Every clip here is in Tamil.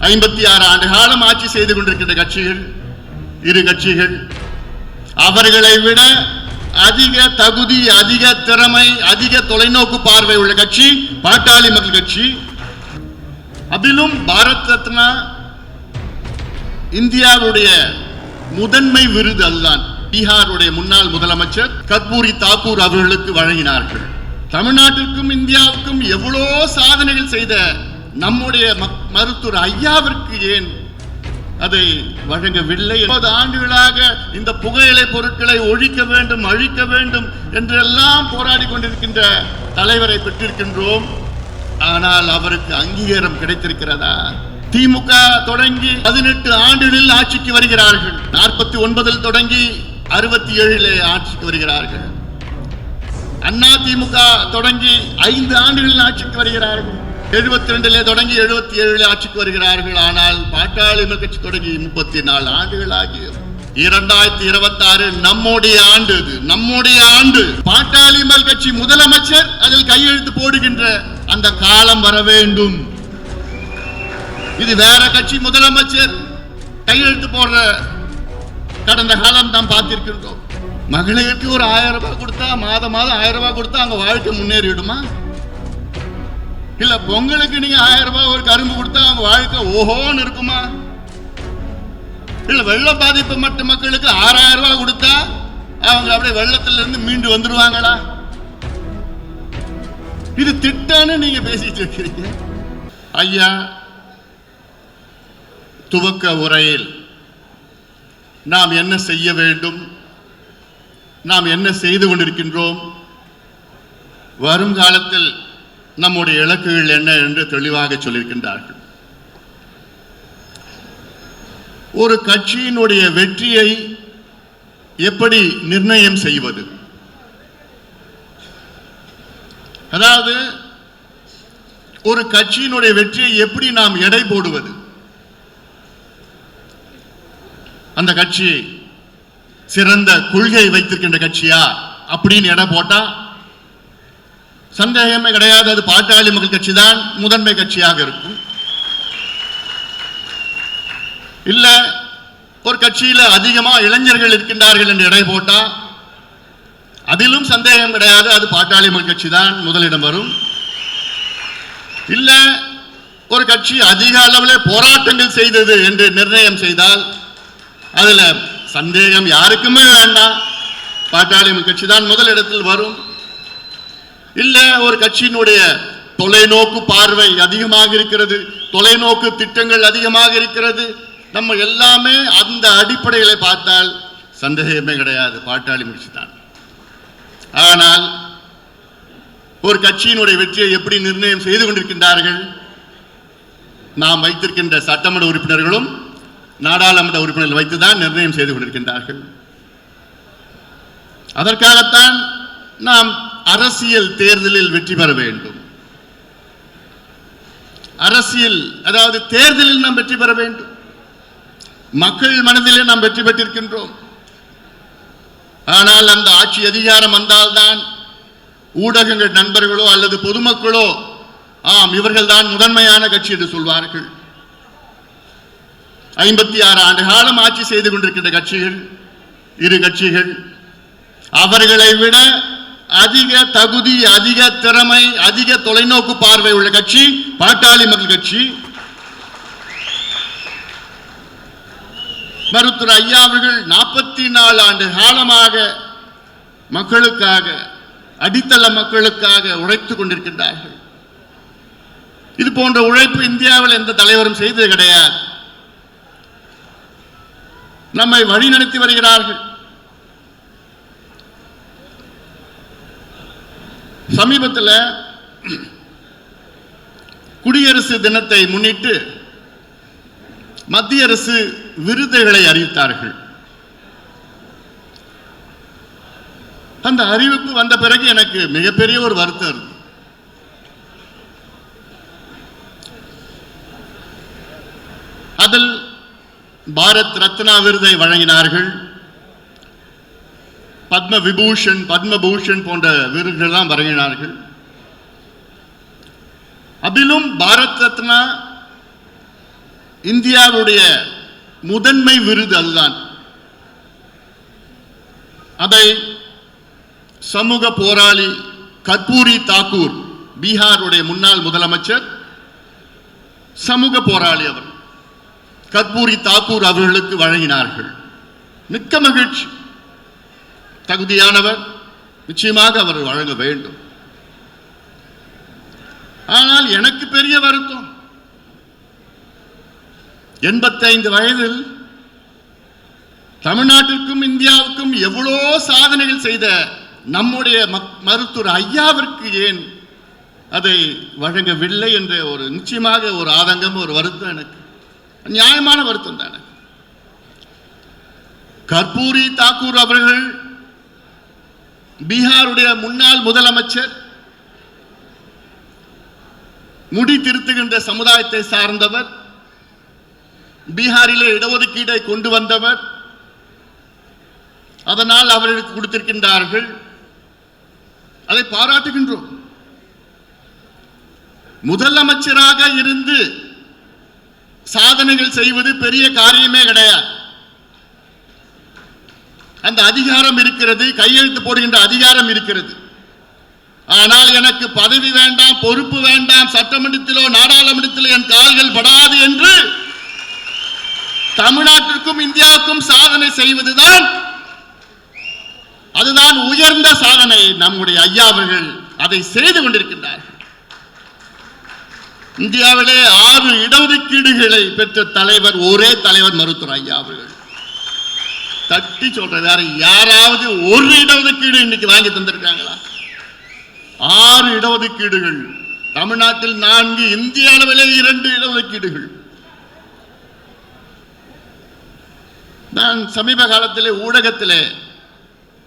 ஐம்பத்தி ஆறு ஆண்டு காலம் ஆட்சி செய்து கொண்டிருக்கின்ற கட்சிகள் இரு கட்சிகள். அவர்களை விட அதிக தகுதி அதிக திறமை அதிக தொலைநோக்கு பார்வை உள்ள கட்சி பாட்டாளி மக்கள் கட்சி. அதிலும் பாரத் ரத்னா இந்தியாவுடைய முதன்மை விருது அதுதான். பீகாருடைய முன்னாள் முதலமைச்சர் கத்பூரி தாக்கூர் அவர்களுக்கு வழங்கினார்கள். தமிழ்நாட்டிற்கும் இந்தியாவுக்கும் எவ்வளோ சாதனைகள் செய்த நம்முடைய மக்- மருத்துவர் ஐயாவிற்கு ஏன் அதை வழங்கவில்லை? இருபது ஆண்டுகளாக இந்த புகையிலை பொருட்களை ஒழிக்க வேண்டும் அழிக்க வேண்டும் என்றெல்லாம் போராடி கொண்டிருக்கின்ற தலைவரை பெற்றிருக்கின்றோம். ஆனால் அவருக்கு அங்கீகாரம் கிடைத்திருக்கிறதா? திமுக தொடங்கி பதினெட்டு ஆண்டுகளில் ஆட்சிக்கு வருகிறார்கள். நாற்பத்தி ஒன்பதில் தொடங்கி அறுபத்தி ஏழிலே ஆட்சிக்கு வருகிறார்கள். அண்ணா திமுக தொடங்கி ஐந்து ஆண்டுகளில் ஆட்சிக்கு வருகிறார்கள். எழுபத்தி ரெண்டுல தொடங்கி எழுபத்தி ஏழுல ஆட்சிக்கு வருகிறார்கள். ஆனால் பாட்டாளி கட்சி தொடங்கி முப்பத்தி நாலு ஆண்டுகள் ஆகியது இரண்டாயிரத்தி இருபத்தி ஆறு நம்முடைய ஆண்டு இது நம்முடைய ஆண்டு. பாட்டாளி கட்சி முதலமைச்சர் அதில் கையெழுத்து போடுகின்ற அந்த காலம் வர வேண்டும். இது வேற கட்சி முதலமைச்சர் கையெழுத்து போடுற கடந்த காலம் நாம் பார்த்திருக்கின்றோம். மகளிருக்கு ஒரு ஆயிரம் ரூபாய் கொடுத்தா மாதம் மாதம் ஆயிரம் ரூபாய் கொடுத்தா அங்க வாழ்க்கை முன்னேறிடுமா இல்ல பொங்கலுக்கு நீங்க ஆயிரம் ரூபாய் ஒரு கரும்பு கொடுத்தா அவங்க வாழ்க்கை ஓஹோன்னு இருக்குமா? இல்ல வெள்ள பாதிப்பு மற்ற மக்களுக்கு ஆறாயிரம் ரூபாய் கொடுத்தா அவங்க அப்படியே வெள்ளத்துல இருந்து மீண்டு வந்துருவாங்களா? இது திட்டம்னு நீங்க பேசிட்டு இருக்கிறீங்க. ஐயா துவக்க உரையில் நாம் என்ன செய்ய வேண்டும்? நாம் என்ன செய்து கொண்டிருக்கின்றோம்? வரும் காலத்தில் நம்முடைய இலக்குகள் என்ன என்று தெளிவாக சொல்லியிருக்கின்றார்கள். ஒரு கட்சியினுடைய வெற்றியை எப்படி நிர்ணயம் செய்வது? அதாவது ஒரு கட்சியினுடைய வெற்றியை எப்படி நாம் எடை போடுவது? அந்த கட்சி சிறந்த கொள்கை வைத்திருக்கின்ற கட்சியா? அப்படின்னு எடை போட்டா சந்தேகமே கிடையாது அது பாட்டாளி மக்கள் கட்சி தான் முதன்மை கட்சியாக இருக்கும். இல்ல ஒரு கட்சியில அதிகமா இளைஞர்கள் இருக்கின்றார்கள் என்று எடை போட்டா அதிலும் சந்தேகம் கிடையாது அது பாட்டாளி மக்கள் கட்சி தான் முதலிடம் வரும். இல்ல ஒரு கட்சி அதிக அளவில் போராட்டங்கள் செய்தது என்று நிர்ணயம் செய்தால் அதுல சந்தேகம் யாருக்குமே வேண்டாம். பாட்டாளி மக்கள் கட்சி தான் முதலிடத்தில் வரும். இல்ல ஒரு கட்சியினுடைய தொலைநோக்கு பார்வை அதிகமாக இருக்கிறது தொலைநோக்கு திட்டங்கள் அதிகமாக இருக்கிறது. நம்ம எல்லாமே அந்த அடிப்படையில பார்த்தால் சந்தேகமே கிடையாது பாட்டாளி கட்சி தான். ஆனால் ஒரு கட்சியினுடைய வெற்றியை எப்படி நிர்ணயம் செய்து கொண்டிருக்கின்றார்கள்? நாம் வைத்திருக்கின்ற சட்டமன்ற உறுப்பினர்களும் நாடாளுமன்ற உறுப்பினர்கள் வைத்துதான் நிர்ணயம் செய்து கொண்டிருக்கின்றார்கள். அதற்காகத்தான் நாம் அரசியல் தேர்தலில் வெற்றி பெற வேண்டும். அரசியல் அதாவது தேர்தலில் நாம் வெற்றி பெற வேண்டும். மக்கள் மனதிலே நாம் வெற்றி பெற்றிருக்கின்றோம். ஆனால் அந்த ஆட்சி அதிகாரம் வந்தால்தான் ஊடகங்கள் நண்பர்களோ அல்லது பொதுமக்களோ ஆம் இவர்கள் தான் முதன்மையான கட்சி என்று சொல்வார்கள். ஐம்பத்தி ஆறு ஆண்டு காலம் ஆட்சி செய்து கொண்டிருக்கின்ற கட்சிகள் இரு கட்சிகள் அவர்களை விட அதிக தகுதி அதிக திறமை அதிக தொலைநோக்கு பார்வை உள்ள கட்சி பாட்டாளி மக்கள் கட்சி. மருத்துவர் ஐயா அவர்கள் நாற்பத்தி நாலு ஆண்டு காலமாக மக்களுக்காக அடித்தள மக்களுக்காக உழைத்துக் கொண்டிருக்கின்றார்கள். இது போன்ற உழைப்பு இந்தியாவில் எந்த தலைவரும் செய்தது கிடையாது. நம்மை வழிநடத்தி வருகிறார்கள். சமீபத்தில் குடியரசு தினத்தை முன்னிட்டு மத்திய அரசு விருதுகளை அறிவித்தார்கள். அந்த அறிவிப்பு வந்த பிறகு எனக்கு மிகப்பெரிய ஒரு வருத்தம் இருக்கு. அதில் பாரத் ரத்னா விருதை வழங்கினார்கள். பத்ம விபூஷன் பத்மபூஷன் போன்ற விருதுகள்லாம் வழங்கினார்கள் அதிலும் பாரத் ரத்னா இந்தியாவுடைய முதன்மை விருது அதுதான். அதை சமூக போராளி கற்பூரி தாக்கூர் பீகாருடைய முன்னாள் முதலமைச்சர் சமூக போராளி அவர் கற்பூரி தாக்கூர் அவர்களுக்கு வழங்கினார்கள். மிக்க மகிழ்ச்சி. தகுதியானவர் நிச்சயமாக அவர் வழங்க வேண்டும். ஆனால் எனக்கு பெரிய வருத்தம். எண்பத்தைந்து வயதில் தமிழ்நாட்டிற்கும் இந்தியாவுக்கும் எவ்வளோ சாதனைகள் செய்த நம்முடைய மக்- மருத்துவர் ஐயாவிற்கு ஏன் அதை வழங்கவில்லை என்ற ஒரு நிச்சயமாக ஒரு ஆதங்கம் ஒரு வருத்தம் எனக்கு. நியாயமான வருத்தம் தானே கர்பூரி தாக்கூர் அவர்கள் பீகாருடைய முன்னாள் முதலமைச்சர் முடி திருத்துகின்ற சமுதாயத்தை சார்ந்தவர் பீகாரிலே இடஒதுக்கீடை கொண்டு வந்தவர் அதனால் அவர்களுக்கு கொடுத்திருக்கின்றார்கள். அதை பாராட்டுகின்றோம். முதலமைச்சராக இருந்து சாதனைகள் செய்வது பெரிய காரியமே கிடையாது. அந்த அதிகாரம் இருக்கிறது கையெழுத்து போடுகின்ற அதிகாரம் இருக்கிறது. ஆனால் எனக்கு பதவி வேண்டாம் பொறுப்பு வேண்டாம் சட்டமன்றத்திலோ நாடாளுமன்றத்திலோ என் கால்கள் படாது என்று தமிழ்நாட்டிற்கும் இந்தியாவுக்கும் சாதனை செய்வதுதான் அதுதான் உயர்ந்த சாதனை. நம்முடைய ஐயா அவர்கள் அதை செய்து கொண்டிருக்கின்றார்கள். இந்தியாவிலே ஆறு இடஒதுக்கீடுகளை பெற்ற தலைவர் ஒரே தலைவர் மருத்துவர் ஐயா அவர்கள். தட்டி சொல்றேன். வேற யாராவது ஒரு இடஒதுக்கீடு இன்னைக்கு வாங்கி தந்திருக்காங்களா? ஆறு இடஒதுக்கீடுகள். தமிழ்நாட்டில் நான்கு இந்திய அளவிலே இரண்டு இடஒதுக்கீடுகள். நான் சமீப காலத்திலே ஊடகத்திலே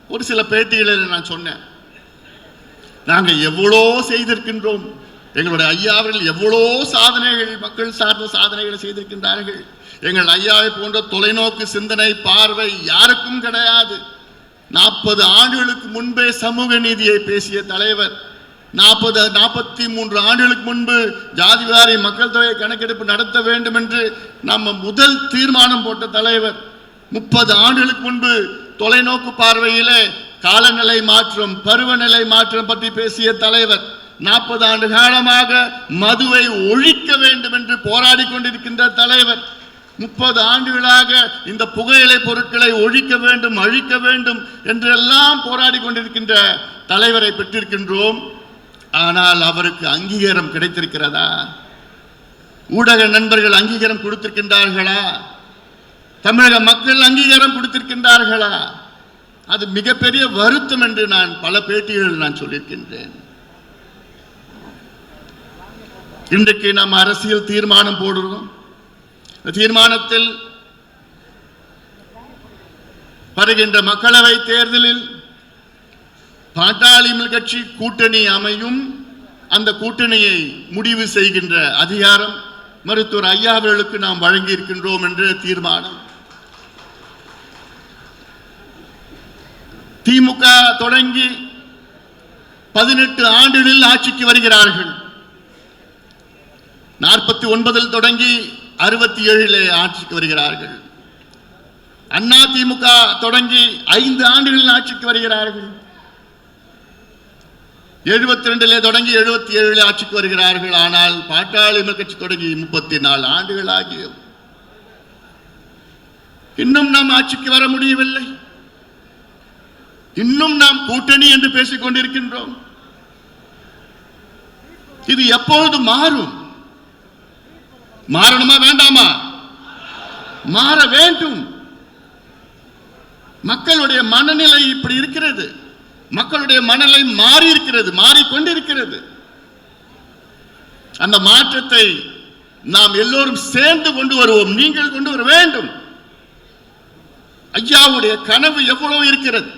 ஒரு சில பேட்டிகளில் நான் சொன்னேன். நாங்க எவ்வளோ செய்திருக்கின்றோம். எங்களுடைய ஐயாவர்கள் எவ்வளோ சாதனைகள் மக்கள் சார்ந்த சாதனைகளை செய்திருக்கின்றார்கள். எங்கள் ஐயாவை போன்ற தொலைநோக்கு சிந்தனை பார்வை யாருக்கும் கிடையாது. நாற்பது ஆண்டுகளுக்கு முன்பே சமூக நீதியை பேசிய தலைவர் நாற்பது நாற்பத்தி மூன்று ஆண்டுகளுக்கு முன்பு ஜாதிவாரி மக்கள் தொகை கணக்கெடுப்பு நடத்த வேண்டும் என்று நம்ம முதல் தீர்மானம் போட்ட தலைவர் முப்பது ஆண்டுகளுக்கு முன்பு தொலைநோக்கு பார்வையிலே காலநிலை மாற்றம் பருவநிலை மாற்றம் பற்றி பேசிய தலைவர் நாற்பது ஆண்டு காலமாக மதுவை ஒழிக்க வேண்டும் என்று போராடி கொண்டிருக்கின்ற தலைவர் முப்பது ஆண்டுகளாக இந்த புகையிலை பொருட்களை ஒழிக்க வேண்டும் அழிக்க வேண்டும் என்றெல்லாம் போராடி கொண்டிருக்கின்ற தலைவரை பெற்றிருக்கின்றோம். ஆனால் அவருக்கு அங்கீகாரம் கிடைத்திருக்கிறதா? ஊடக நண்பர்கள் அங்கீகாரம் கொடுத்திருக்கின்றார்களா? தமிழக மக்கள் அங்கீகாரம் கொடுத்திருக்கின்றார்களா? அது மிகப்பெரிய வருத்தம் என்று நான் பல பேட்டிகளில் நான் சொல்லியிருக்கின்றேன். இன்றைக்கு நாம் அரசியல் தீர்மானம் போடுறோம். தீர்மானத்தில் வருகின்ற மக்களவை தேர்தலில் பாட்டாளி கட்சி கூட்டணி அமையும் அந்த கூட்டணியை முடிவு செய்கின்ற அதிகாரம் மருத்துவர் ஐயா அவர்களுக்கு நாம் வழங்கி இருக்கின்றோம் என்ற தீர்மானம். திமுக தொடங்கி பதினெட்டு ஆண்டுகளில் ஆட்சிக்கு வருகிறார்கள். நாற்பத்தி ஒன்பதில் தொடங்கி அறுபத்தி ஏழிலே ஆட்சிக்கு வருகிறார்கள். அண்ணா திமுக தொடங்கி ஐந்து ஆண்டுகளில் ஆட்சிக்கு வருகிறார்கள். எழுபத்தி ரெண்டிலே தொடங்கி எழுபத்தி ஏழிலே ஆட்சிக்கு வருகிறார்கள். ஆனால் பாட்டாளி கட்சி தொடங்கி முப்பத்தி நாலு ஆண்டுகள் ஆகிய இன்னும் நாம் ஆட்சிக்கு வர முடியவில்லை. இன்னும் நாம் கூட்டணி என்று பேசிக் கொண்டிருக்கின்றோம். இது எப்பொழுது மாறும்? மாறணுமா வேண்டாமா? மாற வேண்டும். மக்களுடைய மனநிலை இப்படி இருக்கிறது. மக்களுடைய மனநிலை மாறி இருக்கிறது மாறிக்கொண்டிருக்கிறது. அந்த மாற்றத்தை நாம் எல்லோரும் சேர்ந்து கொண்டு வருவோம் நீங்கள் கொண்டு வர வேண்டும். ஐயாவுடைய கனவு எவ்வளவு இருக்கிறது?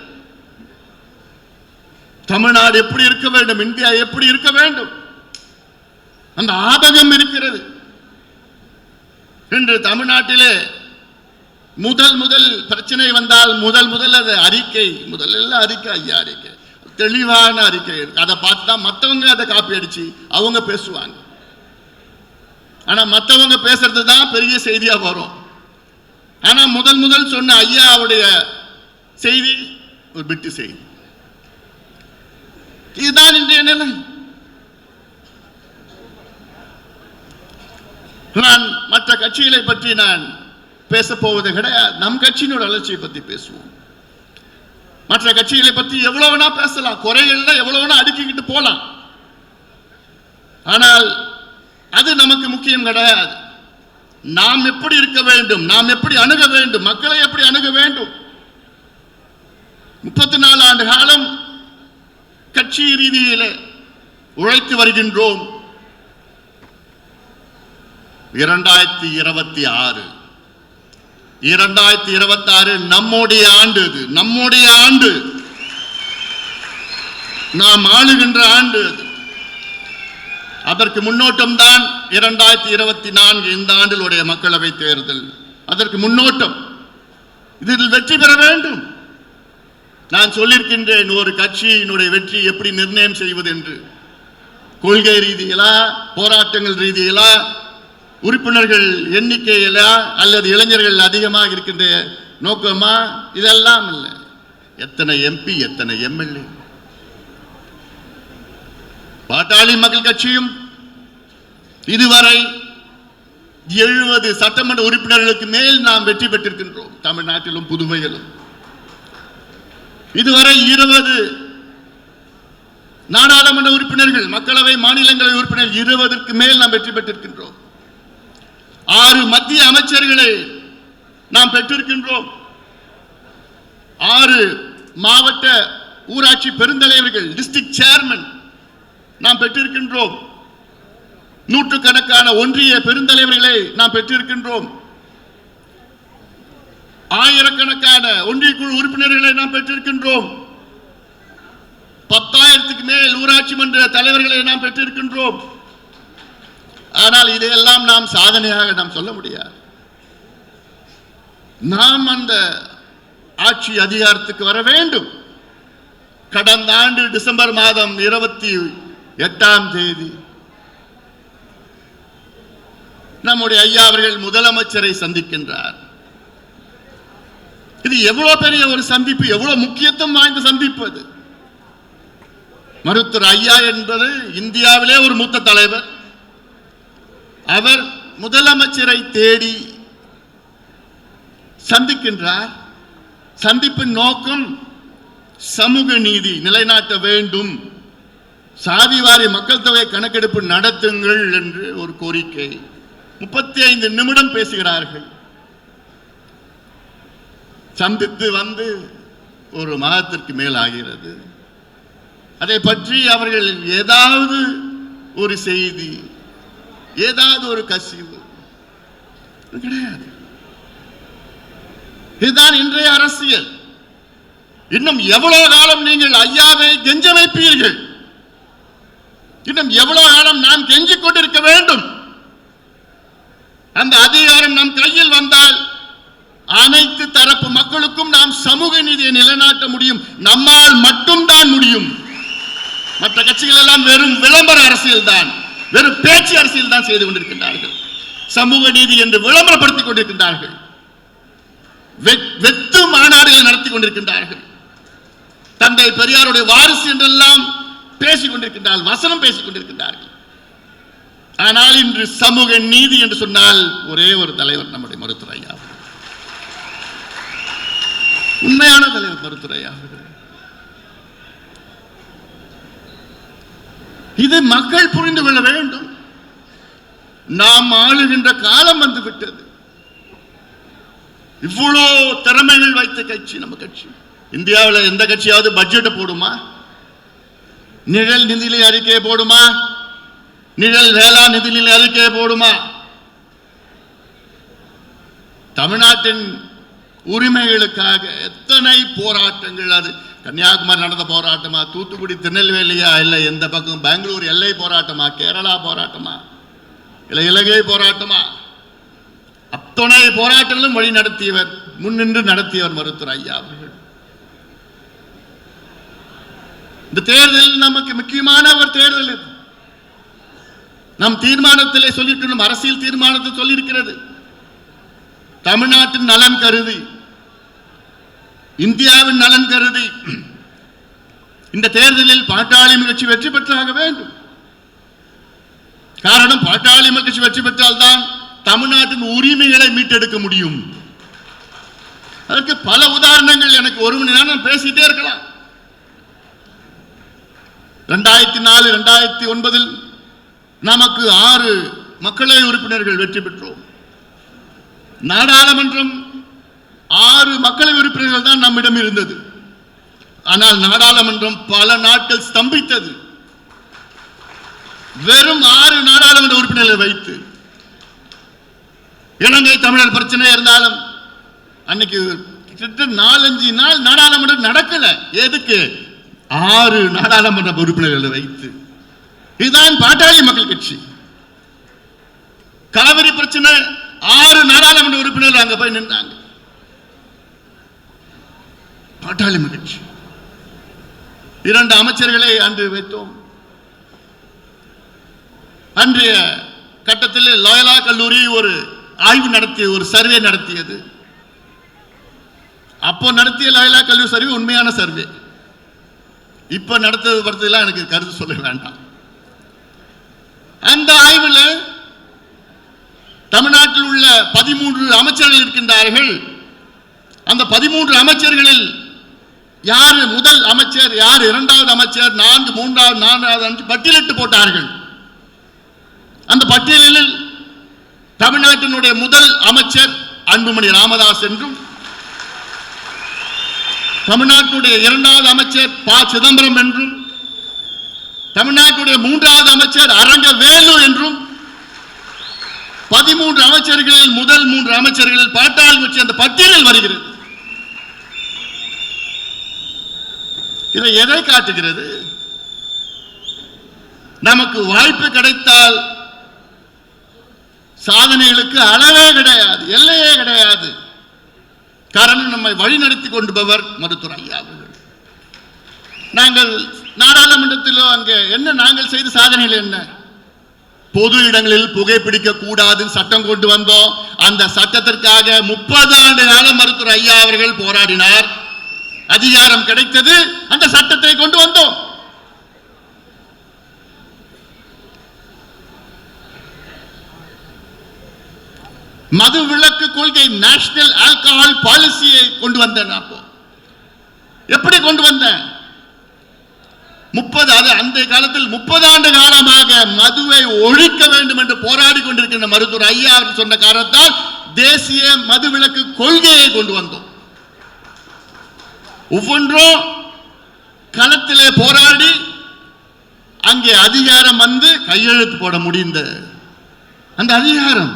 தமிழ்நாடு எப்படி இருக்க வேண்டும்? இந்தியா எப்படி இருக்க வேண்டும்? அந்த ஆதகம் இருக்கிறது. இன்று தமிழ்நாட்டிலே முதல் முதல் பிரச்சனை வந்தால் முதல் முதல் அது அறிக்கை முதல்ல அறிக்கை ஐயா அறிக்கை. தெளிவான அறிக்கை அதை பார்த்து தான் மற்றவங்க அதை காப்பி அடிச்சு அவங்க பேசுவாங்க. ஆனா மற்றவங்க பேசுறது தான் பெரிய செய்தியா வரும். ஆனா முதல் முதல் சொன்ன ஐயாவுடைய செய்தி ஒரு பிட்டு செய்தி. இதுதான் இன்றைய நிலை. நான் மற்ற கட்சிகளை பற்றி நான் பேசப்போவது கிடையாது. நம் கட்சியினோட வளர்ச்சியை பற்றி பேசுவோம். மற்ற கட்சிகளை பற்றி எவ்வளவு வேணா பேசலாம். குறைகள்னா எவ்வளவு வேணா அடுக்கிக்கிட்டு போகலாம் ஆனால் அது நமக்கு முக்கியம் கிடையாது. நாம் எப்படி இருக்க வேண்டும்? நாம் எப்படி அணுக வேண்டும்? மக்களை எப்படி அணுக வேண்டும்? முப்பத்தி நாலு ஆண்டு காலம் கட்சி ரீதியில உழைத்து வருகின்றோம். இரண்டாயிரத்தி இருபத்தி ஆறு. இரண்டாயிரத்தி இருபத்தி ஆறு நம்முடைய ஆண்டு இது நம்முடைய ஆண்டு. நாம் ஆளுகின்ற ஆண்டு அது அதற்கு முன்னோட்டம் தான் இரண்டாயிரத்தி இருபத்தி நான்கு இந்த ஆண்டிலுடைய மக்களவை தேர்தல். அதற்கு முன்னோட்டம். இதில் வெற்றி பெற வேண்டும். நான் சொல்லியிருக்கின்றேன் ஒரு கட்சியினுடைய வெற்றி எப்படி நிர்ணயம் செய்வது என்று. கொள்கை ரீதியிலா போராட்டங்கள் ரீதியிலா உறுப்பினர்கள் எண்ணிக்கையில அல்லது இளைஞர்கள் அதிகமாக இருக்கின்ற நோக்கமா? இதெல்லாம் இல்லை. எத்தனை எம்பி எத்தனை எம்எல்ஏ பாட்டாளி மக்கள் கட்சியும் இதுவரை எழுபது சட்டமன்ற உறுப்பினர்களுக்கு மேல் நாம் வெற்றி பெற்றிருக்கின்றோம். தமிழ்நாட்டிலும் புதுமையிலும் இதுவரை இருபது நாடாளுமன்ற உறுப்பினர்கள் மக்களவை மாநிலங்களவை உறுப்பினர் இருபதற்கு மேல் நாம் வெற்றி பெற்றிருக்கின்றோம். ஆறு மத்திய அமைச்சர்களை நாம் பெற்றிருக்கின்றோம். ஆறு மாவட்ட ஊராட்சி பெருந்தலைவர்கள் டிஸ்ட்ரிக்ட் சேர்மன் நாம் பெற்றிருக்கின்றோம். நூற்றுக்கணக்கான ஒன்றிய பெருந்தலைவர்களை நாம் பெற்றிருக்கின்றோம். ஆயிரக்கணக்கான ஒன்றிய குழு உறுப்பினர்களை நாம் பெற்றிருக்கின்றோம். பத்தாயிரத்துக்கு மேல் ஊராட்சி மன்ற தலைவர்களை நாம் பெற்றிருக்கின்றோம். ஆனால் இதையெல்லாம் நாம் சாதனையாக நாம் சொல்ல முடியாது. நாம் அந்த ஆட்சி அதிகாரத்துக்கு வர வேண்டும். கடந்த ஆண்டு டிசம்பர் மாதம் இருபத்தி எட்டாம் தேதி நம்முடைய ஐயா அவர்கள் முதலமைச்சரை சந்திக்கின்றார். இது எவ்வளவு பெரிய ஒரு சந்திப்பு எவ்வளவு முக்கியத்துவம் வாய்ந்த சந்திப்பு அது. மருத்துவர் ஐயா என்பது இந்தியாவிலே ஒரு மூத்த தலைவர். அவர் முதலமைச்சரை தேடி சந்திக்கின்றார். சந்திப்பின் நோக்கம் சமூக நீதி நிலைநாட்ட வேண்டும். சாதிவாரி மக்கள் தொகை கணக்கெடுப்பு நடத்துங்கள் என்று ஒரு கோரிக்கை. முப்பத்தி ஐந்து நிமிடம் பேசுகிறார்கள். சந்தித்து வந்து ஒரு மாதத்திற்கு மேல் ஆகிறது அதை பற்றி அவர்கள் ஏதாவது ஒரு செய்தி ஏதாவது ஒரு கசிவு. கிடையாது. இதுதான் இன்றைய அரசியல். இன்னும் எவ்வளவு காலம் நீங்கள் ஐயாவை கெஞ்ச வைப்பீர்கள் இன்னும் எவ்வளவு காலம் நாம் கெஞ்சிக் கொண்டிருக்க வேண்டும்? அந்த அதிகாரம் நம் கையில் வந்தால் அனைத்து தரப்பு மக்களுக்கும் நாம் சமூக நீதியை நிலைநாட்ட முடியும். நம்மால் மட்டும்தான் முடியும். மற்ற கட்சிகள் எல்லாம் வெறும் விளம்பர அரசியல் தான் வெறும் பேச்சு அரசியல் தான் செய்து கொண்டிருக்கின்றார்கள். சமூக நீதி என்று விளம்பரப்படுத்திக் கொண்டிருக்கின்றார்கள். வெத்து மாநாடுகளை நடத்தி கொண்டிருக்கின்றார்கள். தந்தை பெரியாருடைய வாரிசு என்றெல்லாம் பேசிக் கொண்டிருக்கின்றார்கள் வசனம் பேசிக் கொண்டிருக்கின்றார்கள். ஆனால் இன்று சமூக நீதி என்று சொன்னால் ஒரே ஒரு தலைவர் நம்முடைய மருத்துவரையா உண்மையான தலைவர் மருத்துவரையா அவர்கள். இது மக்கள் புரிந்து கொள்ள வேண்டும். நாம் ஆளுகின்ற காலம் வந்து விட்டது. இவ்வளோ திறமைகள் வைத்த கட்சி நம்ம கட்சி. இந்தியாவில் எந்த கட்சியாவது பட்ஜெட்டை போடுமா? நிழல் நிதிநிலை அறிக்கையை போடுமா? நிழல் வேளாண் நிதிநிலை அறிக்கையை போடுமா? தமிழ்நாட்டின் உரிமைகளுக்காக எத்தனை போராட்டங்கள் அது? கன்னியாகுமரி நடந்த போராட்டமா? தூத்துக்குடி திருநெல்வேலியா? இல்லை எந்த பக்கம்? பெங்களூர் எல்லை போராட்டமா? கேரளா போராட்டமா? இல்லை இலங்கை போராட்டமா? அத்தனை போராட்டங்களும் வழி நடத்தியவர் முன்னின்று நடத்தியவர் மருத்துவர் ஐயா அவர்கள். இந்த தேர்தல் நமக்கு முக்கியமான ஒரு தேர்தல் இது. நம் தீர்மானத்திலே சொல்லிட்டு அரசியல் தீர்மானத்தை சொல்லியிருக்கிறது. தமிழ்நாட்டின் நலன் கருதி இந்தியாவின் நலன் கருதி இந்த தேர்தலில் பாட்டாளி கட்சி வெற்றி பெற்றாக வேண்டும். காரணம் பாட்டாளி கட்சி வெற்றி பெற்றால்தான் தமிழ்நாட்டின் உரிமைகளை மீட்டெடுக்க முடியும். அதற்கு பல உதாரணங்கள் எனக்கு ஒரு மணி நேரம் பேசிட்டே இருக்கலாம். ரெண்டாயிரத்தி நாலு ரெண்டாயிரத்தி ஒன்பதில் நமக்கு ஆறு மக்களவை உறுப்பினர்கள் வெற்றி பெற்றோம். நாடாளுமன்றம் ஆறு மக்களவை உறுப்பினர்கள் தான் நம்மிடம் இருந்தது. ஆனால் நாடாளுமன்றம் பல நாட்கள் ஸ்தம்பித்தது. வெறும் ஆறு நாடாளுமன்ற உறுப்பினர்களை வைத்து. இலங்கை தமிழர் பிரச்சனை இருந்தாலும் அன்னைக்கு கிட்டத்தட்ட நாலஞ்சு நாள் நாடாளுமன்றம் நடக்கல. எதுக்கு? ஆறு நாடாளுமன்ற உறுப்பினர்களை வைத்து. இதுதான் பாட்டாளி மக்கள் கட்சி. காவிரி பிரச்சனை ஆறு நாடாளுமன்ற உறுப்பினர்கள் அங்க போய் நின்றாங்க. பாட்டாளி மகிழ்ச்சி. இரண்டு அமைச்சர்களை அன்று வைத்தோம். அன்றைய கட்டத்தில் லோயலா கல்லூரி ஒரு ஆய்வு நடத்திய ஒரு சர்வே நடத்தியது. அப்போ நடத்திய லோயலா கல்லூரி சர்வே உண்மையான சர்வே. இப்ப நடத்தது படுத்ததெல்லாம் எனக்கு கருத்து சொல்ல வேண்டாம். அந்த ஆய்வில் தமிழ்நாட்டில் உள்ள பதிமூன்று அமைச்சர்கள் இருக்கின்றார்கள். அந்த பதிமூன்று அமைச்சர்களில் யார் முதல் அமைச்சர் யார் இரண்டாவது அமைச்சர் நான்கு மூன்றாவது நான்காவது அஞ்சு பட்டியலிட்டு போட்டார்கள். அந்த பட்டியலில் தமிழ்நாட்டினுடைய முதல் அமைச்சர் அன்புமணி ராமதாஸ் என்றும் தமிழ்நாட்டுடைய இரண்டாவது அமைச்சர் ப. சிதம்பரம் என்றும் தமிழ்நாட்டுடைய மூன்றாவது அமைச்சர் அரங்க வேலு என்றும் பதிமூன்று அமைச்சர்களில் முதல் மூன்று அமைச்சர்களில் பாட்டாளி அந்த பட்டியலில் வருகிறது. இதை எதை காட்டுகிறது? நமக்கு வாய்ப்பு கிடைத்தால் சாதனைகளுக்கு அளவே கிடையாது எல்லையே கிடையாது. காரணம் நம்மை வழிநடத்தி கொண்டுபவர் மருத்துவர் ஐயா அவர்கள். நாங்கள் நாடாளுமன்றத்திலோ அங்கே என்ன நாங்கள் செய்த சாதனைகள் என்ன? பொது இடங்களில் புகைப்பிடிக்க கூடாது சட்டம் கொண்டு வந்தோம். அந்த சட்டத்திற்காக முப்பது ஆண்டு காலம் மருத்துவர் ஐயா அவர்கள் போராடினார். அதிகாரம் கிடைத்தது அந்த சட்டத்தை கொண்டு வந்தோம். மது விலக்கு கொள்கை நேஷனல் ஆல்கஹால் பாலிசியை கொண்டு வந்தேன் அப்போ. எப்படி கொண்டு வந்தேன்? முப்பது அது அந்த காலத்தில் முப்பது ஆண்டு காலமாக மதுவை ஒழிக்க வேண்டும் என்று போராடி கொண்டிருக்கின்ற மருத்துவர் ஐயா அவர் சொன்ன காரணத்தால் தேசிய மது விளக்கு கொள்கையை கொண்டு வந்தோம். ஒவ்வொன்றும் களத்திலே போராடி அங்கே அதிகாரம் வந்து கையெழுத்து போட முடிந்த அந்த அதிகாரம்.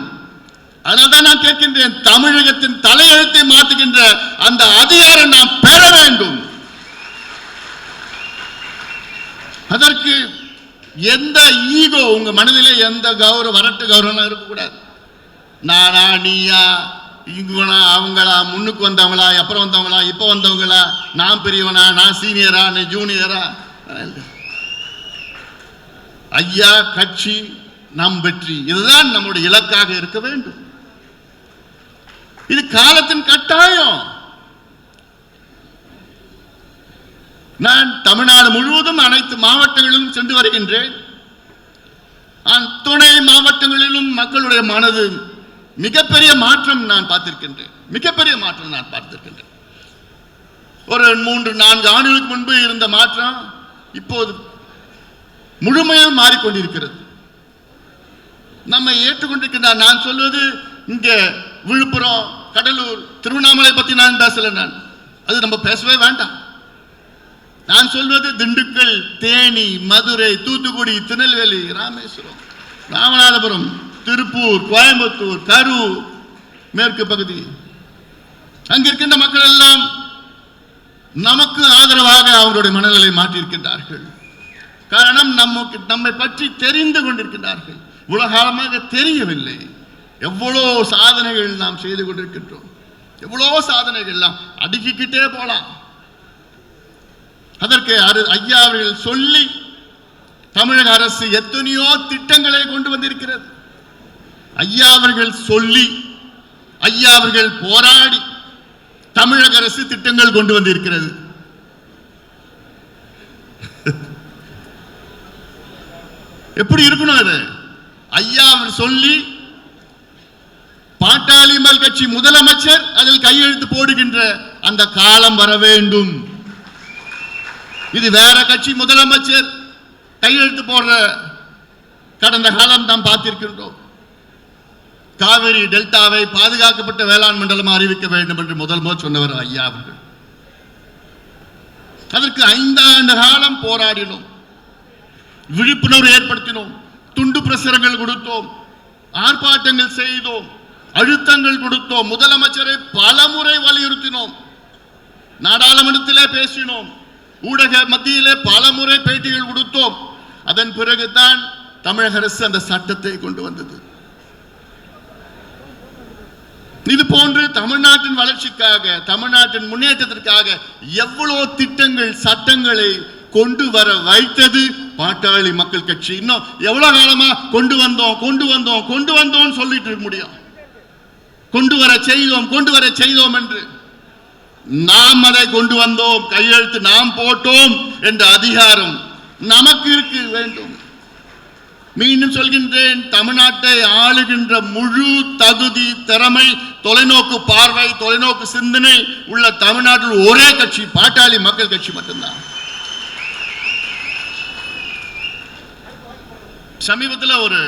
அதனால்தான் நான் கேட்கின்றேன் தமிழகத்தின் தலையெழுத்தை மாற்றுகின்ற அந்த அதிகாரம் நாம் பெற வேண்டும். அதற்கு எந்த ஈகோ உங்க மனதிலே எந்த கௌரவம் வரட்டு கௌரவம் இருக்கக்கூடாது. நானா நீயா இவனா அவங்களா முன்னுக்கு வந்தவங்களா அப்புறம் வந்தவங்களா இப்போ வந்தவங்களா? நான் பெரியவனா நான் சீனியரா நீ ஜூனியரா? ஐயா கட்சி நம் வெற்றி. இதுதான் நம்முடைய இலக்காக இருக்க வேண்டும். இது காலத்தின் கட்டாயம். நான் தமிழ்நாடு முழுவதும் அனைத்து மாவட்டங்களிலும் சென்று வருகின்றேன். துணை மாவட்டங்களிலும் மக்களுடைய மனது மிகப்பெரிய மாற்றம் நான் பார்த்திருக்கின்றேன். மிகப்பெரிய மாற்றம் நான் பார்த்திருக்கின்றேன். ஒரு மூன்று நான்கு ஆண்டுகளுக்கு முன்பு இருந்த மாற்றம் இப்போது முழுமையாக மாறிக்கொண்டிருக்கிறது. நம்மை ஏற்றுக்கொண்டிருக்கின்ற நான் சொல்வது இங்க விழுப்புரம் கடலூர் திருவண்ணாமலை பத்தி நான் பேசல நான். அது நம்ம பேசவே வேண்டாம். நான் சொல்வது திண்டுக்கல் தேனி மதுரை தூத்துக்குடி திருநெல்வேலி ராமேஸ்வரம் ராமநாதபுரம் திருப்பூர் கோயம்புத்தூர் கரூர் மேற்கு பகுதி. அங்கிருக்கின்ற மக்கள் எல்லாம் நமக்கு ஆதரவாக அவருடைய மனநிலை மாற்றியிருக்கின்றார்கள். காரணம் நமக்கு நம்மை பற்றி தெரிந்து கொண்டிருக்கின்றார்கள். உலகாலமாக தெரியவில்லை. எவ்வளோ சாதனைகள் நாம் செய்து கொண்டிருக்கின்றோம். எவ்வளோ சாதனைகள் எல்லாம் அடுக்கிக்கிட்டே போலாம் அதற்கு அரு ஐயா அவர்கள் சொல்லி தமிழக அரசு எத்தனையோ திட்டங்களை கொண்டு வந்திருக்கிறது. ஐயா அவர்கள் சொல்லி ஐயா அவர்கள் போராடி தமிழக அரசு திட்டங்கள் கொண்டு வந்திருக்கிறது. எப்படி இருக்கணும் அது? ஐயா அவர் சொல்லி பாட்டாளி மல் கட்சி முதலமைச்சர் அதில் கையெழுத்து போடுகின்ற அந்த காலம் வர வேண்டும். இது வேற கட்சி முதலமைச்சர் கையெழுத்து போடுற கடந்த காலம் நாம் பார்த்திருக்கின்றோம். காவிரி டெல்டாவை பாதுகாக்கப்பட்ட வேளாண் மண்டலம் அறிவிக்க வேண்டும் என்று முதல் முதல் சொன்னவர் ஐயா அவர்கள். அதற்கு ஐந்தாண்டு காலம் போராடினோம். விழிப்புணர்வு ஏற்படுத்தினோம். துண்டு பிரசுரங்கள் கொடுத்தோம். ஆர்ப்பாட்டங்கள் செய்தோம். அழுத்தங்கள் கொடுத்தோம். முதலமைச்சரை பலமுறை வலியுறுத்தினோம். நாடாளுமன்றத்திலே பேசினோம். ஊடக மத்தியிலே பலமுறை பேட்டிகள் கொடுத்தோம். அதன் பிறகுதான் தமிழக அரசு அந்த சட்டத்தை கொண்டு வந்தது. இது போன்று தமிழ்நாட்டின் வளர்ச்சிக்காக தமிழ்நாட்டின் முன்னேற்றத்திற்காக எவ்வளவு திட்டங்கள் சட்டங்களை கொண்டு வர வைத்தது பாட்டாளி மக்கள் கட்சி. இன்னும் எவ்வளவு காலமா கொண்டு வந்தோம் கொண்டு வந்தோம் கொண்டு வந்தோம் சொல்லிட்டு இருக்க முடியும். கொண்டு வர செய்தோம் கொண்டு வர செய்தோம் என்று. நாம் அதை கொண்டு வந்தோம் கையெழுத்து நாம் போட்டோம் என்ற அதிகாரம் நமக்கு இருக்கு வேண்டும். மீண்டும் சொல்கின்றேன் தமிழ்நாட்டை ஆளுகின்ற முழு தகுதி திறமை தொலைநோக்கு பார்வை தொலைநோக்கு சிந்தனை உள்ள தமிழ்நாட்டில் ஒரே கட்சி பாட்டாளி மக்கள் கட்சி மட்டும்தான். சமீபத்தில் ஒரு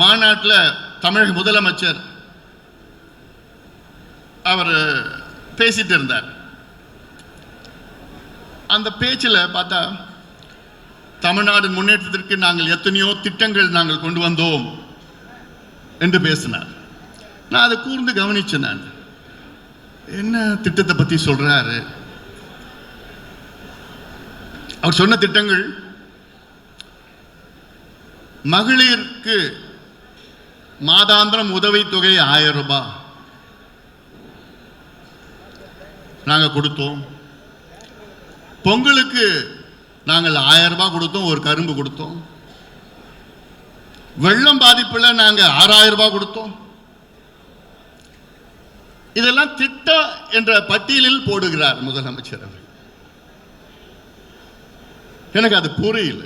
மாநாட்டில் தமிழக முதலமைச்சர் அவர் பேசிட்டு இருந்தார். அந்த பேச்சில் பார்த்தா தமிழ்நாடு முன்னேற்றத்திற்கு நாங்கள் எத்தனையோ திட்டங்கள் நாங்கள் கொண்டு வந்தோம் என்று பேசினார். நான் அதை கூர்ந்து கவனிச்சேன் நான். என்ன திட்டத்தை பத்தி சொல்றாரு? அவர் சொன்ன திட்டங்கள் மகளிருக்கு மாதாந்திரம் உதவித்தொகை ஆயிரம் ரூபாய் நாங்க கொடுத்தோம். பொங்கலுக்கு நாங்கள் ஆயிரம் ரூபாய் கொடுத்தோம் ஒரு கரும்பு கொடுத்தோம். வெள்ளம் பாதிப்பில் நாங்கள் ஆறாயிரம் ரூபாய் கொடுத்தோம். இதெல்லாம் திட்டம் என்ற பட்டியலில் போடுகிறார் முதலமைச்சர் அவர் எனக்கு அது புரியல.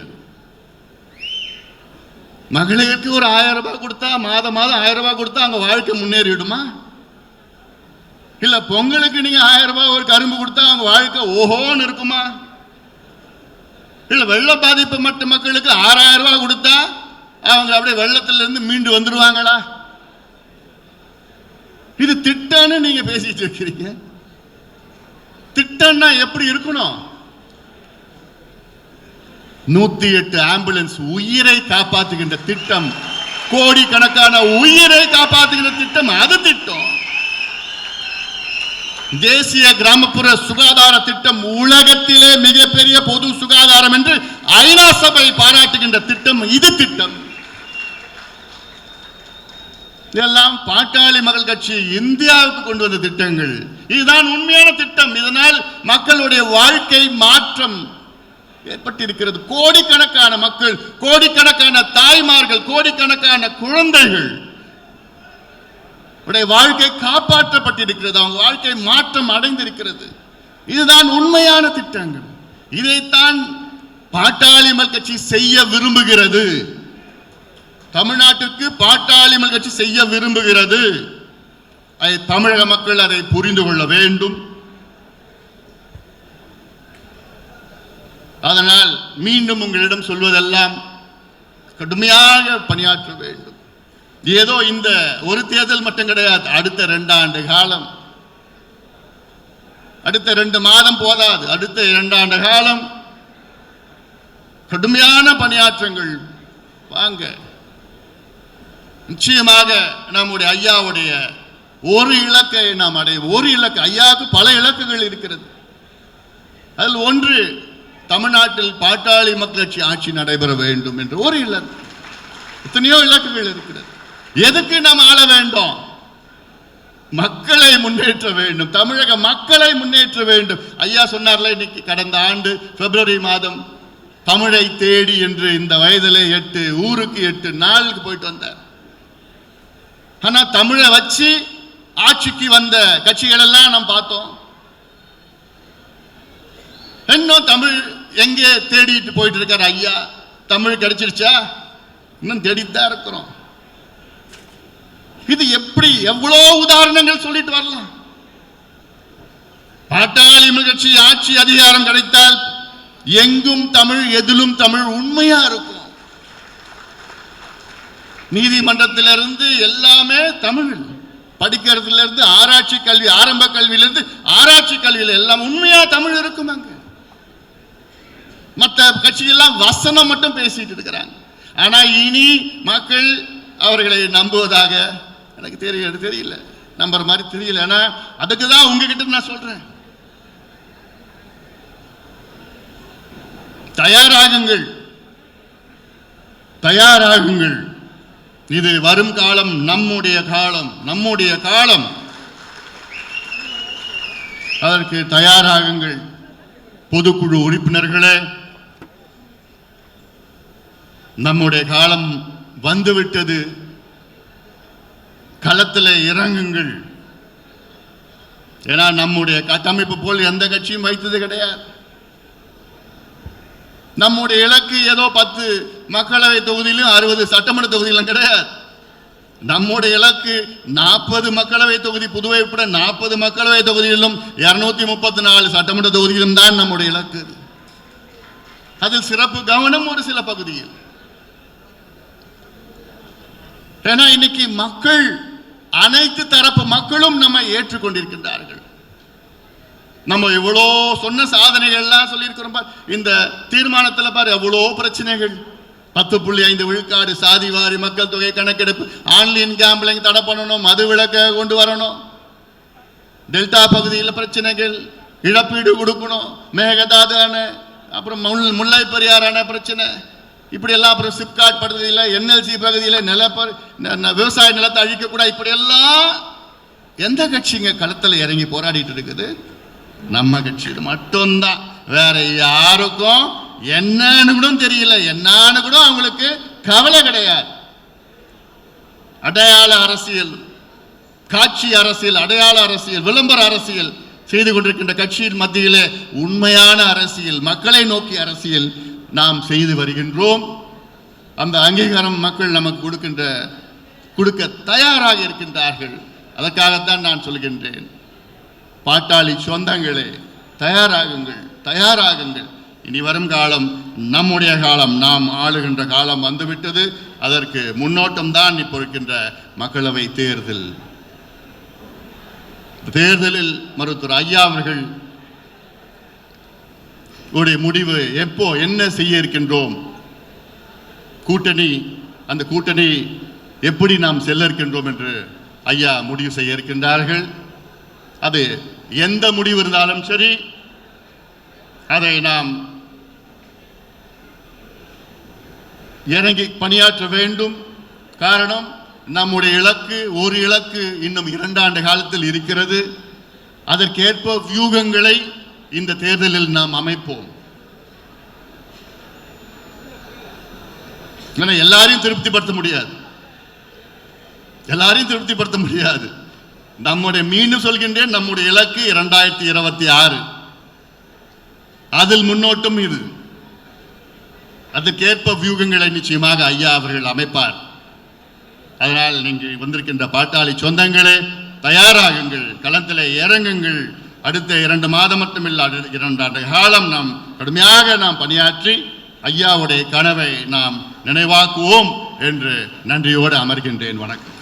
மகளிருக்கு ஒரு ஆயிரம் ரூபாய் கொடுத்தா மாதம் மாதம் ஆயிரம் ரூபாய் கொடுத்தா அங்க வாழ்க்கை முன்னேறிடுமா இல்ல பொங்கலுக்கு நீங்க ஆயிரம் ரூபாய் ஒரு கரும்பு கொடுத்தா அவங்க வாழ்க்கை ஓஹோன்னு இருக்குமா? இல்ல வெள்ள பாதிப்பு மற்ற மக்களுக்கு ஆறாயிரம் ரூபாய் கொடுத்தா அவங்க அப்படியே வெள்ளத்துல இருந்து மீண்டு வந்துருவாங்களா? இது திட்டம்னு நீங்க பேசிட்டு இருக்கிறீங்க. திட்டம்னா எப்படி இருக்கணும்? நூத்தி எட்டு ஆம்புலன்ஸ் உயிரை காப்பாத்துகின்ற திட்டம் கோடிக்கணக்கான உயிரை காப்பாத்துகின்ற திட்டம் அது திட்டம். தேசிய கிராமப்புற சுகாதார திட்டம் உலகத்திலே மிகப்பெரிய பொது சுகாதாரம் என்று ஐநா சபை பாராட்டுகின்ற திட்டம் இது திட்டம். இதெல்லாம் பாட்டாளி மகள் கட்சி இந்தியாவுக்கு கொண்டு வந்த திட்டங்கள். இதுதான் உண்மையான திட்டம். இதனால் மக்களுடைய வாழ்க்கை மாற்றம் ஏற்பட்டிருக்கிறது. கோடிக்கணக்கான மக்கள் கோடிக்கணக்கான தாய்மார்கள் கோடிக்கணக்கான குழந்தைகள் உடைய வாழ்க்கை காப்பாற்றப்பட்டிருக்கிறது. அவங்க வாழ்க்கை மாற்றம் அடைந்திருக்கிறது. இதுதான் உண்மையான திட்டங்கள். இதைத்தான் பாட்டாளி மக்கள் கட்சி செய்ய விரும்புகிறது. தமிழ்நாட்டுக்கு பாட்டாளி மக்கள் கட்சி செய்ய விரும்புகிறது. அதை தமிழக மக்கள் அதை புரிந்து கொள்ள வேண்டும். அதனால் மீண்டும் உங்களிடம் சொல்வதெல்லாம் கடுமையாக பணியாற்ற வேண்டும். ஏதோ இந்த ஒரு தேர்தல் மட்டும் கிடையாது. அடுத்த ரெண்டு ஆண்டு காலம். அடுத்த ரெண்டு மாதம் போதாது. அடுத்த இரண்டாண்டு காலம். கடுமையான பணியாற்றங்கள். வாங்க. நிச்சயமாக நம்முடைய ஐயாவுடைய ஒரு இலக்கை நாம் அடைய ஒரு இலக்கு ஐயாவுக்கு பல இலக்குகள் இருக்கிறது. அதில் ஒன்று தமிழ்நாட்டில் பாட்டாளி மக்களாட்சி ஆட்சி நடைபெற வேண்டும் என்று ஒரு இலக்கு. எத்தனையோ இலக்குகள் இருக்கிறது. எதுக்கு நாம் ஆள வேண்டும்? மக்களை முன்னேற்ற வேண்டும். தமிழக மக்களை முன்னேற்ற வேண்டும். ஐயா சொன்னார்ல இன்னைக்கு கடந்த ஆண்டு பிப்ரவரி மாதம் தமிழை தேடி என்று இந்த வயதிலே எட்டு ஊருக்கு எட்டு நாளுக்கு போயிட்டு வந்தார். ஆனா தமிழை வச்சு ஆட்சிக்கு வந்த கட்சிகள் எல்லாம் நாம் பார்த்தோம். இன்னும் தமிழ் எங்கே தேடிட்டு போயிட்டு இருக்கார் ஐயா? தமிழ் கிடைச்சிருச்சா? இன்னும் தேடிட்டு தான் இருக்கிறோம். இது எப்படி எவ்வளோ உதாரணங்கள் சொல்லிட்டு வரலாம்? பாட்டாளி கட்சி ஆட்சி அதிகாரம் கிடைத்தால் எங்கும் தமிழ் எதிலும் தமிழ் உண்மையா இருக்கும். நீதிமன்றத்திலிருந்து எல்லாமே தமிழ் படிக்கிறதுல இருந்து ஆராய்ச்சி கல்வி ஆரம்ப கல்வியிலிருந்து ஆராய்ச்சி கல்வியில எல்லாம் உண்மையா தமிழ் இருக்கும் அங்க. மற்ற கட்சியெல்லாம் வசனம் மட்டும் பேசிட்டு இருக்கிறாங்க. ஆனா இனி மக்கள் அவர்களை நம்புவதாக எனக்கு தெரியல தெரியல. நம்புற மாதிரி தெரியல. ஏன்னா அதுக்கு தான் உங்ககிட்ட நான் சொல்றேன். தயாராகுங்கள். தயாராகுங்கள். இது வரும் காலம் நம்முடைய காலம் நம்முடைய காலம். அதற்கு தயாராகுங்கள். பொதுக்குழு உறுப்பினர்களே நம்முடைய காலம் வந்துவிட்டது. களத்தில் இறங்குங்கள். ஏன்னா நம்முடைய கட்டமைப்பு போல் எந்த கட்சியும் வைத்தது கிடையாது. நம்முடைய இலக்கு ஏதோ பத்து மக்களவை தொகுதியிலும் அறுபது சட்டமன்ற தொகுதியிலும் கிடையாது. நம்முடைய இலக்கு நாற்பது மக்களவை தொகுதி புதுவை உட்பட நாற்பது மக்களவை தொகுதியிலும் இருநூத்தி முப்பத்தி நாலு சட்டமன்ற தொகுதியிலும் தான் நம்முடைய இலக்கு. அதில் சிறப்பு கவனம் ஒரு சில பகுதியில். ஏன்னா இன்னைக்கு மக்கள் அனைத்து தரப்பு மக்களும் நம்மை ஏற்றுக்கொண்டிருக்கின்றார்கள். நம்ம எவ்வளோ சொன்ன சாதனைகள் எல்லாம் சொல்லியிருக்கிறோம் பார். இந்த தீர்மானத்தில் பாரு எவ்வளோ பிரச்சனைகள். பத்து புள்ளி ஐந்து விழுக்காடு சாதி வாரி மக்கள் தொகை கணக்கெடுப்பு ஆன்லைன் கேம்பிளிங் தடை பண்ணணும் மது விளக்க கொண்டு வரணும். டெல்டா பகுதியில் பிரச்சனைகள் இழப்பீடு கொடுக்கணும் மேகதாது அணை அப்புறம் முல் முல்லை பெரியார் அணை பிரச்சனை. இப்படி எல்லாம் அப்புறம் சிப்காட் பகுதியில் என்எல்சி பகுதியில் நில ந- விவசாய நிலத்தை அழிக்கக்கூடாது இப்படி எல்லாம் எந்த கட்சிங்க களத்தில் இறங்கி போராடிட்டு இருக்குது? நம்ம கட்சி. மட்டும்தான். வேற யாருக்கும் என்னன்னு கூட தெரியல. என்னன்னு கூட அவங்களுக்கு கவலை கிடையாது. அடையாள அரசியல் காட்சி அரசியல் அடையாள அரசியல் விளம்பர அரசியல் செய்து கொண்டிருக்கின்ற கட்சியின் மத்தியிலே உண்மையான அரசியல் மக்களை நோக்கிய அரசியல் நாம் செய்து வருகின்றோம். அந்த அங்கீகாரம் மக்கள் நமக்கு கொடுக்கின்ற கொடுக்க தயாராக இருக்கின்றார்கள். அதற்காகத்தான் நான் சொல்கின்றேன். பாட்டாளி சொந்தங்களே தயாராகுங்கள் தயாராகுங்கள். இனி வரும் காலம் நம்முடைய காலம் நாம் ஆளுகின்ற காலம் வந்துவிட்டது. அதற்கு முன்னோட்டம் தான் இப்போ இருக்கின்ற மக்களவை தேர்தல். தேர்தலில் மருத்துவர் ஐயா அவர்கள் உடைய முடிவு எப்போ என்ன செய்ய இருக்கின்றோம்? கூட்டணி அந்த கூட்டணி எப்படி நாம் செல்ல இருக்கின்றோம் என்று ஐயா முடிவு செய்ய இருக்கின்றார்கள். அது எந்த முடிவு இருந்தாலும் சரி அதை நாம் இறங்கி பணியாற்ற வேண்டும். காரணம் நம்முடைய இலக்கு ஒரு இலக்கு இன்னும் இரண்டாண்டு காலத்தில் இருக்கிறது. அதற்கேற்ப வியூகங்களை இந்த தேர்தலில் நாம் அமைப்போம். ஏன்னா எல்லாரையும் திருப்திப்படுத்த முடியாது. எல்லாரையும் திருப்திப்படுத்த முடியாது. நம்முடைய மீண்டும் சொல்கின்றேன் நம்முடைய இலக்கு இரண்டாயிரத்தி இருபத்தி ஆறு. அதில் முன்னோட்டம் இது. அதற்கேற்ப வியூகங்களை நிச்சயமாக ஐயா அவர்கள் அமைப்பார். அதனால் நீங்கள் வந்திருக்கின்ற பாட்டாளி சொந்தங்களே தயாராகுங்கள் களத்தில் இறங்குங்கள். அடுத்த இரண்டு மாதம் மட்டுமில்ல இரண்டு இரண்டாண்டு காலம் நாம் கடுமையாக நாம் பணியாற்றி ஐயாவுடைய கனவை நாம் நினைவாக்குவோம் என்று நன்றியோடு அமர்கின்றேன். வணக்கம்.